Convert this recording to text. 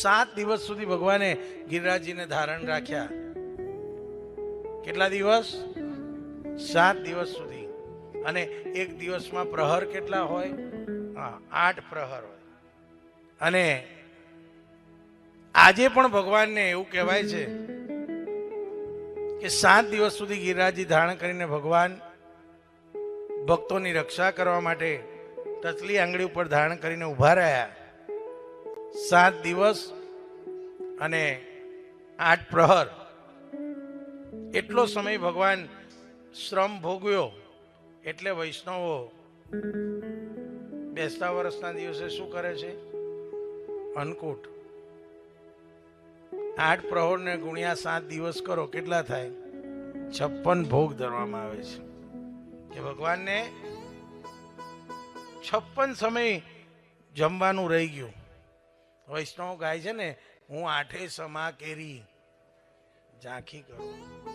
સાત દિવસ સુધી ભગવાને ગિરિરાજજીને ધારણ રાખ્યા. કેટલા દિવસ? સાત દિવસ સુધી. અને એક દિવસમાં પ્રહર કેટલા હોય? હા, આઠ પ્રહર હોય. અને આજે પણ ભગવાનને એવું કહેવાય છે કે સાત દિવસ સુધી ગિરિરાજી ધારણ કરીને ભગવાન ભક્તોની રક્ષા કરવા માટે ટચલી આંગળી ઉપર ધારણ કરીને ઊભા રહ્યા. સાત દિવસ અને આઠ પ્રહર. એટલો સમય ભગવાન શ્રમ ભોગવ્યો એટલે વૈષ્ણવો બેસતા વર્ષના દિવસે શું કરે છે? અન્નકૂટ. આઠ પ્રહોરને ગુણ્યા સાત દિવસ કરો, કેટલા થાય? છપ્પન ભોગ ધરવામાં આવે છે. કે ભગવાનને છપ્પન સમય જમવાનું રહી ગયું. વૈષ્ણવ ગાય છે ને હું આઠે સમા કેરી. ઝાંખી કરું.